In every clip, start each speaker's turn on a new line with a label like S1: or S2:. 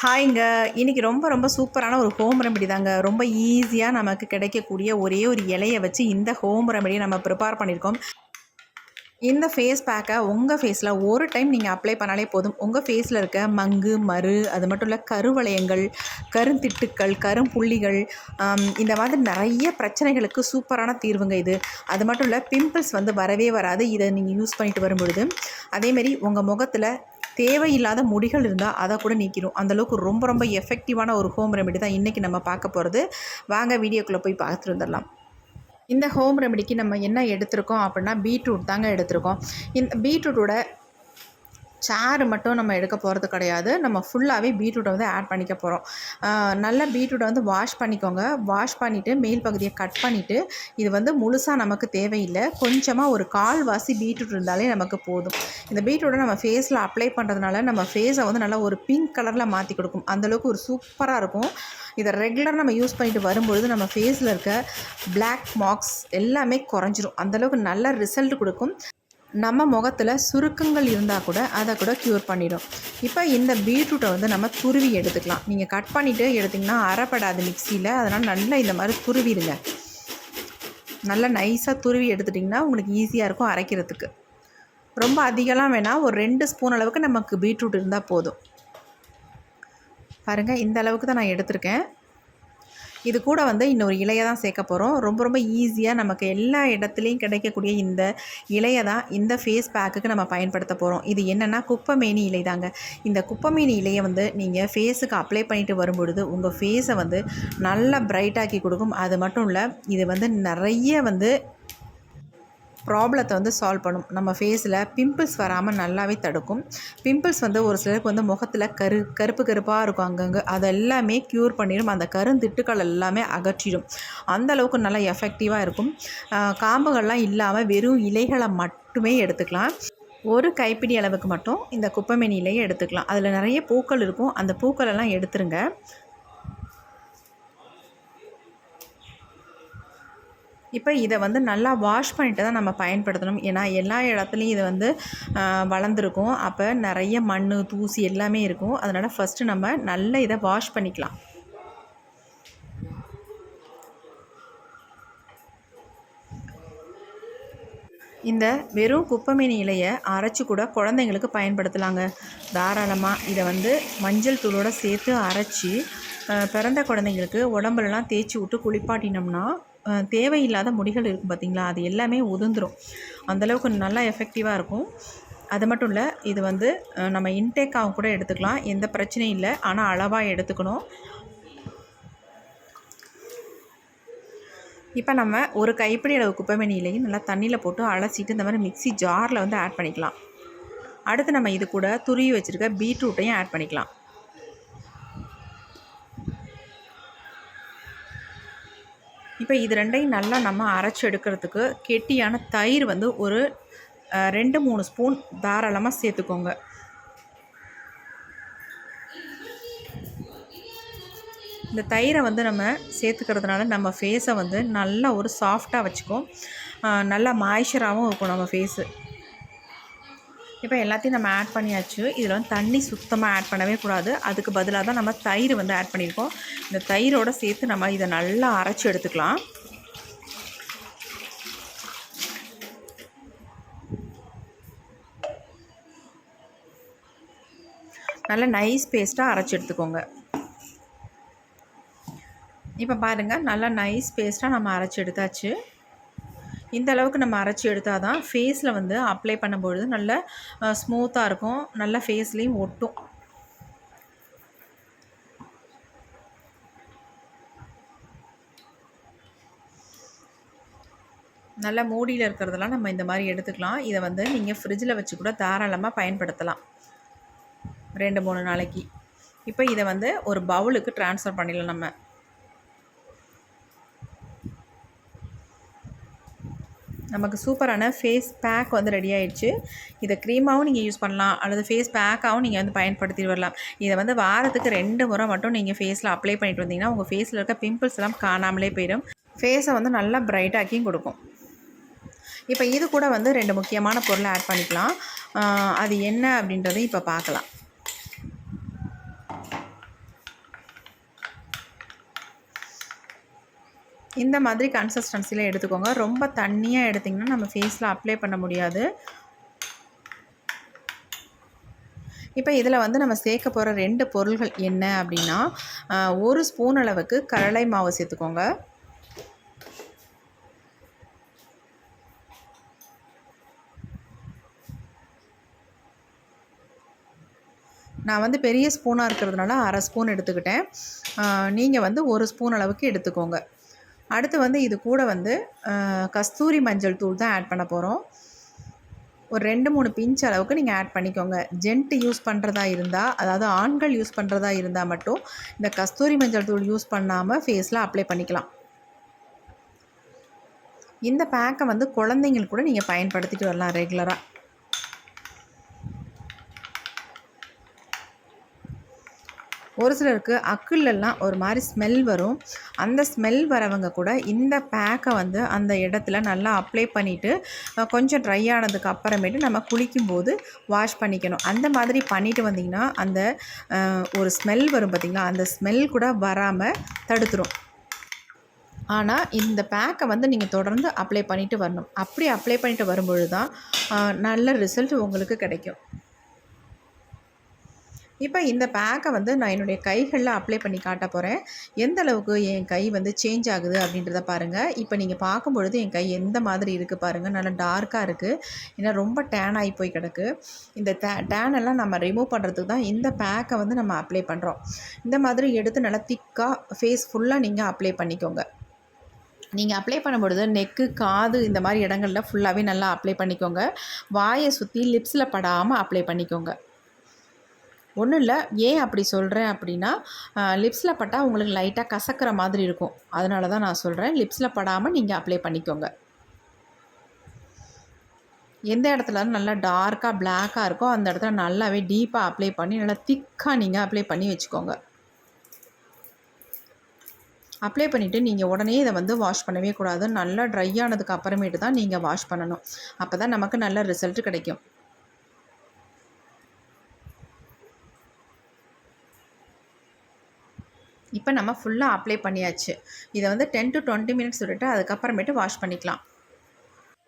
S1: ஹாய்ங்க. இன்றைக்கி ரொம்ப ரொம்ப சூப்பரான ஒரு ஹோம் ரெமெடி தாங்க. ரொம்ப ஈஸியாக நமக்கு கிடைக்கக்கூடிய ஒரே ஒரு இலையை வச்சு இந்த ஹோம் ரெமெடியை நம்ம ப்ரிப்பேர் பண்ணியிருக்கோம் இந்த ஃபேஸ் பேக்கை உங்கள் ஃபேஸில் ஒரு டைம் நீங்கள் அப்ளை பண்ணாலே போதும். உங்கள் ஃபேஸில் இருக்க மங்கு மறு அது மட்டும் இல்லை கருவளையங்கள் கருந்திட்டுக்கள் கரும்புள்ளிகள் இந்த மாதிரி நிறைய பிரச்சனைகளுக்கு சூப்பரான தீர்வுங்க இது. அது மட்டும் இல்லை பிம்பிள்ஸ் வந்து வரவே வராது. இதை நீங்கள் யூஸ் பண்ணிட்டு வரும்பொழுது. அதேமாரி உங்கள் முகத்தில் தேவையில்லாத முடிகள் இருந்தால் அதை கூட நீக்கிடும் அந்தளவுக்கு ரொம்ப ரொம்ப எஃபெக்டிவான ஒரு ஹோம் ரெமெடி தான் இன்றைக்கி நம்ம பார்க்க போகிறது வாங்க வீடியோக்குள்ளே போய் பார்த்துட்டு வந்துடலாம். இந்த ஹோம் ரெமெடிக்கு நம்ம என்ன எடுத்திருக்கோம் அப்படின்னா பீட்ரூட் தாங்க எடுத்திருக்கோம். இந்த பீட்ரூட்டோட சாறு மட்டும் நம்ம எடுக்க போகிறது கிடையாது. நம்ம ஃபுல்லாகவே பீட்ரூட்டை வந்து ஆட் பண்ணிக்க போகிறோம் நல்லா பீட்ரூட்டை வந்து வாஷ் பண்ணிக்கோங்க. வாஷ் பண்ணிவிட்டு மேல் பகுதியை கட் பண்ணிவிட்டு இது வந்து முழுசாக நமக்கு தேவையில்லை. கொஞ்சமாக ஒரு கால் வாசி பீட்ரூட் இருந்தாலே நமக்கு போதும். இந்த பீட்ரூட்டை நம்ம ஃபேஸில் அப்ளை பண்ணுறதுனால நம்ம ஃபேஸை வந்து நல்லா ஒரு பிங்க் கலரில் மாற்றி கொடுக்கும். அந்தளவுக்கு ஒரு சூப்பராக இருக்கும். இதை ரெகுலராக நம்ம யூஸ் பண்ணிட்டு வரும்பொழுது நம்ம ஃபேஸில் இருக்க பிளாக் மார்க்ஸ் எல்லாமே குறைஞ்சிரும். அந்தளவுக்கு நல்ல ரிசல்ட் கொடுக்கும். நம்ம முகத்தில் சுருக்கங்கள் இருந்தால் கூட அதை கூட க்யூர் பண்ணிடும். இப்போ இந்த பீட்ரூட்டை வந்து நம்ம துருவி எடுத்துக்கலாம். நீங்கள் கட் பண்ணிவிட்டு எடுத்திங்கன்னா அரைப்படாது மிக்சியில் அதனால் நல்லா இந்த மாதிரி துருவிடுங்க. நல்லா நைஸாக துருவி எடுத்துட்டிங்கன்னா உங்களுக்கு ஈஸியாக இருக்கும் அரைக்கிறதுக்கு. ரொம்ப அதிகம்லாம் வேணால் ஒரு ரெண்டு ஸ்பூன் அளவுக்கு நமக்கு பீட்ரூட் இருந்தால் போதும். பாருங்கள் இந்த அளவுக்கு தான் நான் எடுத்திருக்கேன். இது கூட வந்து இன்னொரு இலையை தான் சேர்க்க போகிறோம் ரொம்ப ரொம்ப ஈஸியாக நமக்கு எல்லா இடத்துலையும் கிடைக்கக்கூடிய இந்த இலையை தான் இந்த ஃபேஸ் பேக்குக்கு நம்ம பயன்படுத்த போகிறோம் இது என்னென்னா குப்பைமேனி இலை தாங்க. இந்த குப்பைமேனி இலையை வந்து நீங்கள் ஃபேஸுக்கு அப்ளை பண்ணிட்டு வரும்பொழுது உங்கள் ஃபேஸை வந்து நல்லா பிரைட்டாக்கி கொடுக்கும். அது மட்டும் இல்லை இது வந்து நிறைய வந்து ப்ராப்ளத்தை வந்து சால்வ் பண்ணும். நம்ம ஃபேஸில் பிம்பிள்ஸ் வராமல் நல்லாவே தடுக்கும். பிம்பிள்ஸ் வந்து ஒரு சிலருக்கு வந்து முகத்தில் கரு கருப்பு கருப்பாக இருக்கும் அங்கங்கே. அதெல்லாமே க்யூர் பண்ணிடும் அந்த கருந்திட்டுக்கள் எல்லாமே அகற்றிடும் அந்த அளவுக்கு நல்லா எஃபெக்டிவாக இருக்கும். காம்புகள்லாம் இல்லாமல் வெறும் இலைகளை மட்டுமே எடுத்துக்கலாம். ஒரு கைப்பிடி அளவுக்கு மட்டும் இந்த குப்பைமேனிலையே எடுத்துக்கலாம். அதில் நிறைய பூக்கள் இருக்கும். அந்த பூக்களெல்லாம் எடுத்துருங்க. இப்போ இதை வந்து நல்லா வாஷ் பண்ணிட்டு தான் நம்ம பயன்படுத்தணும். ஏன்னா எல்லா இடத்துலையும் இது வந்து வளர்ந்துருக்கும். அப்போ நிறைய மண் தூசி எல்லாமே இருக்கும். அதனால் ஃபஸ்ட்டு நம்ம நல்லா இதை வாஷ் பண்ணிக்கலாம். இந்த வெறும் குப்பைமேனி இலையை அரைச்சி கூட குழந்தைங்களுக்கு பயன்படுத்தலாங்க. தாராளமாக இதை வந்து மஞ்சள் தூளோட சேர்த்து அரைச்சி பிறந்த குழந்தைங்களுக்கு உடம்புலலாம் தேய்ச்சி விட்டு குளிப்பாட்டினோம்னா தேவையில்லாத முடிகள் இருக்கும் பார்த்தீங்களா? அது எல்லாமே உதிர்ந்துடும் அந்தளவுக்கு நல்லா எஃபெக்டிவாக இருக்கும். அது மட்டும் இல்லை இது வந்து நம்ம இன்டேக்காகவும் கூட எடுத்துக்கலாம். எந்த பிரச்சனையும் இல்லை. ஆனால் அளவாக எடுத்துக்கணும். இப்போ நம்ம ஒரு கைப்பிடி அளவு குப்பைமணியிலையும் நல்லா தண்ணியில் போட்டு அலசிட்டு இந்த மாதிரி மிக்ஸி ஜாரில் வந்து ஆட் பண்ணிக்கலாம். அடுத்து நம்ம இது கூட துருவி வச்சுருக்க பீட்ரூட்டையும் ஆட் பண்ணிக்கலாம். இப்போ இது ரெண்டையும் நல்லா நம்ம அரைச்சி எடுக்கிறதுக்கு கெட்டியான தயிர் வந்து ஒரு ரெண்டு மூணு ஸ்பூன் தாராளமாக சேர்த்துக்கோங்க. இந்த தயிரை வந்து நம்ம சேர்த்துக்கிறதுனால நம்ம ஃபேஸை வந்து நல்லா ஒரு சாஃப்டாக வச்சுக்கும். நல்லா மாய்ச்சராகவும் இருக்கும் நம்ம ஃபேஸு இப்போ எல்லாத்தையும் நம்ம ஆட் பண்ணியாச்சு. இதில் வந்து தண்ணி சுத்தமாக ஆட் பண்ணவே கூடாது. அதுக்கு பதிலாக தான் நம்ம தயிர் வந்து ஆட் பண்ணியிருக்கோம். இந்த தயிரோட சேர்த்து நம்ம இதை நல்லா அரைச்சி எடுத்துக்கலாம். நல்லா நைஸ் பேஸ்ட்டாக அரைச்சி எடுத்துக்கோங்க. இப்போ பாருங்கள் நல்லா நைஸ் பேஸ்ட்டாக நம்ம அரைச்சி எடுத்தாச்சு. இந்த அளவுக்கு நம்ம அரைச்சி எடுத்தால் தான் ஃபேஸில் வந்து அப்ளை பண்ணும்பொழுது நல்ல ஸ்மூத்தாக இருக்கும். நல்ல ஃபேஸ்லேயும் ஒட்டும். நல்ல மூடியில் இருக்கிறதெல்லாம் நம்ம இந்த மாதிரி எடுத்துக்கலாம். இதை வந்து நீங்கள் ஃப்ரிட்ஜில் வச்சு கூட தாராளமாக பயன்படுத்தலாம். ரெண்டு மூணு நாளைக்கு. இப்போ இதை வந்து ஒரு பவுலுக்கு ட்ரான்ஸ்ஃபர் பண்ணிடலாம் நம்ம. நமக்கு சூப்பரான ஃபேஸ் பேக் வந்து ரெடி ஆயிடுச்சு. இதை க்ரீமாகவும் நீங்கள் யூஸ் பண்ணலாம். அல்லது ஃபேஸ் பேக்காகவும் நீங்கள் வந்து பயன்படுத்திட்டு வரலாம். இதை வந்து வாரத்துக்கு ரெண்டு முறை மட்டும் நீங்கள் ஃபேஸில் அப்ளை பண்ணிட்டு வந்தீங்கன்னா உங்கள் ஃபேஸில் இருக்க பிம்பிள்ஸ் எல்லாம் காணாமலே போயிடும். ஃபேஸை வந்து நல்லா பிரைட்டாக்கியும் கொடுக்கும். இப்போ இது கூட வந்து ரெண்டு முக்கியமான பொருளை ஆட் பண்ணிக்கலாம். அது என்ன அப்படின்றதையும் இப்போ பார்க்கலாம். இந்த மாதிரி கன்சிஸ்டன்சியில் எடுத்துக்கோங்க. ரொம்ப தண்ணியாக எடுத்திங்கன்னா நம்ம ஃபேஸில் அப்ளை பண்ண முடியாது. இப்போ இதில் வந்து நம்ம சேர்க்க போகிற ரெண்டு பொருள்கள் என்ன அப்படின்னா ஒரு ஸ்பூன் அளவுக்கு கடலை மாவு சேர்த்துக்கோங்க. நான் வந்து பெரிய ஸ்பூனாக இருக்கிறதுனால அரை ஸ்பூன் எடுத்துக்கிட்டேன். நீங்கள் வந்து ஒரு ஸ்பூன் அளவுக்கு எடுத்துக்கோங்க. அடுத்து வந்து இது கூட வந்து கஸ்தூரி மஞ்சள் தூள் தான் ஆட் பண்ண போகிறோம் ஒரு ரெண்டு மூணு பிஞ்ச் அளவுக்கு நீங்கள் ஆட் பண்ணிக்கோங்க. ஜென்ட் யூஸ் பண்ணுறதா இருந்தால் அதாவது ஆண்கள் யூஸ் பண்ணுறதா இருந்தால் மட்டும் இந்த கஸ்தூரி மஞ்சள் தூள் யூஸ் பண்ணாமல் ஃபேஸில் அப்ளை பண்ணிக்கலாம். இந்த பேக்கை வந்து குழந்தைங்களுக்கு கூட நீங்கள் பயன்படுத்திட்டு வரலாம் ரெகுலராக ஒரு சிலருக்கு அக்குலெல்லாம் ஒரு மாதிரி ஸ்மெல் வரும். அந்த ஸ்மெல் வரவங்க கூட இந்த பேக்கை வந்து அந்த இடத்துல நல்லா அப்ளை பண்ணிவிட்டு கொஞ்சம் ட்ரை ஆனதுக்கு அப்புறமேட்டு நம்ம குளிக்கும்போது வாஷ் பண்ணிக்கணும். அந்த மாதிரி பண்ணிவிட்டு வந்திங்கன்னா அந்த ஒரு ஸ்மெல் வரும் பார்த்திங்களா? அந்த ஸ்மெல் கூட வராமல் தடுத்துரும். ஆனால் இந்த பேக்கை வந்து நீங்கள் தொடர்ந்து அப்ளை பண்ணிவிட்டு வரணும். அப்படி அப்ளை பண்ணிவிட்டு வரும்பொழுது தான் நல்ல ரிசல்ட் உங்களுக்கு கிடைக்கும். இப்போ இந்த பேக்கை வந்து நான் என்னுடைய கைகளில் அப்ளை பண்ணி காட்ட போகிறேன் எந்த அளவுக்கு என் கை வந்து சேஞ்ச் ஆகுது அப்படின்றத பாருங்கள் இப்போ நீங்கள் பார்க்கும்பொழுது என் கை எந்த மாதிரி இருக்குது பாருங்கள் நல்லா டார்க்காக இருக்குது ஏன்னா ரொம்ப டேன் ஆகி போய் கிடக்கு. இந்த டே டேனெல்லாம் நம்ம ரிமூவ் பண்ணுறதுக்கு தான் இந்த பேக்கை வந்து நம்ம அப்ளை பண்ணுறோம் இந்த மாதிரி எடுத்து நல்லா திக்காக ஃபேஸ் ஃபுல்லாக நீங்கள் அப்ளை பண்ணிக்கோங்க. நீங்கள் அப்ளை பண்ணும்பொழுது நெக்கு காது இந்த மாதிரி இடங்களில் ஃபுல்லாகவே நல்லா அப்ளை பண்ணிக்கோங்க. வாயை சுற்றி லிப்ஸில் படாமல் அப்ளை பண்ணிக்கோங்க. ஒன்றும் இல்லை. ஏன் அப்படி சொல்கிறேன் அப்படின்னா லிப்ஸில் பட்டால் உங்களுக்கு லைட்டாக கசக்கிற மாதிரி இருக்கும். அதனால தான் நான் சொல்கிறேன் லிப்ஸில் படாமல் நீங்கள் அப்ளை பண்ணிக்கோங்க. எந்த இடத்துல நல்லா டார்க்காக பிளாக்காக இருக்கோ அந்த இடத்துல நல்லாவே டீப்பாக அப்ளை பண்ணி நல்லா திக்காக நீங்கள் அப்ளை பண்ணி வச்சுக்கோங்க. அப்ளை பண்ணிவிட்டு நீங்கள் உடனே இதை வந்து வாஷ் பண்ணவே கூடாது. நல்லா ட்ரை ஆனதுக்கு அப்புறமேட்டு தான் நீங்கள் வாஷ் பண்ணணும். அப்போ தான் நமக்கு நல்ல ரிசல்ட் கிடைக்கும். இப்போ நம்ம ஃபுல்லாக அப்ளை பண்ணியாச்சு. இதை வந்து டென் டு டுவெண்ட்டி மினிட்ஸ் விட்டுட்டு அதுக்கப்புறமேட்டு வாஷ் பண்ணிக்கலாம்.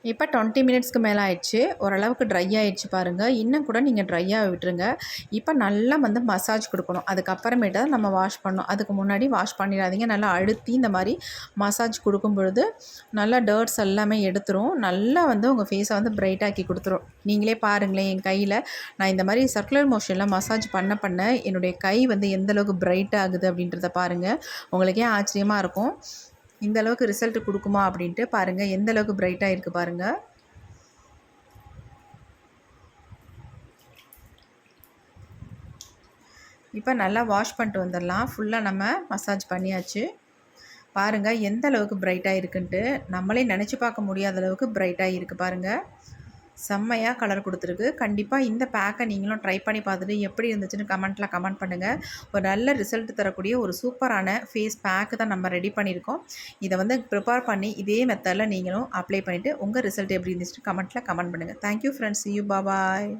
S1: இப்போ டுவெண்ட்டி மினிட்ஸ்க்கு மேலே ஆயிடுச்சு. ஓரளவுக்கு ட்ரை ஆகிடுச்சு பாருங்கள் இன்னும் கூட நீங்கள் ட்ரையாக விட்டுருங்க. இப்போ நல்லா வந்து மசாஜ் கொடுக்கணும். அதுக்கப்புறமேட்டு தான் நம்ம வாஷ் பண்ணணும். அதுக்கு முன்னாடி வாஷ் பண்ணிடாதீங்க. நல்லா அழுத்தி இந்த மாதிரி மசாஜ் கொடுக்கும் பொழுது நல்லா டர்ட்ஸ் எல்லாமே எடுத்துரும். நல்லா வந்து உங்கள் ஃபேஸை வந்து பிரைட்டாக்கி கொடுத்துரும். நீங்களே பாருங்களேன் என் கையில் நான் இந்த மாதிரி சர்க்குலர் மோஷனில் மசாஜ் பண்ண பண்ண என்னுடைய கை வந்து எந்தளவுக்கு பிரைட் ஆகுது அப்படின்றத பாருங்கள் உங்களுக்கே ஆச்சரியமாக இருக்கும். இந்த அளவுக்கு ரிசல்ட் கொடுக்குமா அப்படின்ட்டு பாருங்கள் எந்த அளவுக்கு பிரைட்டாக இருக்குது பாருங்கள் இப்போ நல்லா வாஷ் பண்ணிட்டு வந்துடலாம். ஃபுல்லாக நம்ம மசாஜ் பண்ணியாச்சு. பாருங்கள் எந்த அளவுக்கு பிரைட்டாக இருக்குன்ட்டு. நம்மளே நினச்சி பார்க்க முடியாத அளவுக்கு பிரைட்டாக இருக்குது பாருங்கள் செம்மையாக கலர் கொடுத்துருக்கு. கண்டிப்பாக இந்த பேக்கை நீங்களும் ட்ரை பண்ணி பார்த்துட்டு எப்படி இருந்துச்சுன்னு கமெண்ட்டில் கமெண்ட் பண்ணுங்கள் ஒரு நல்ல ரிசல்ட் தரக்கூடிய ஒரு சூப்பரான ஃபேஸ் பேக்கு தான் நம்ம ரெடி பண்ணியிருக்கோம். இதை வந்து ப்ரிப்பேர் பண்ணி இதே மெத்தடில் நீங்களும் அப்ளை பண்ணிவிட்டு உங்கள் ரிசல்ட் எப்படி இருந்துச்சுன்னு கமெண்ட்டில் கமெண்ட் பண்ணுங்கள் தேங்க்யூ ஃப்ரெண்ட்ஸ் யூ பாபாய்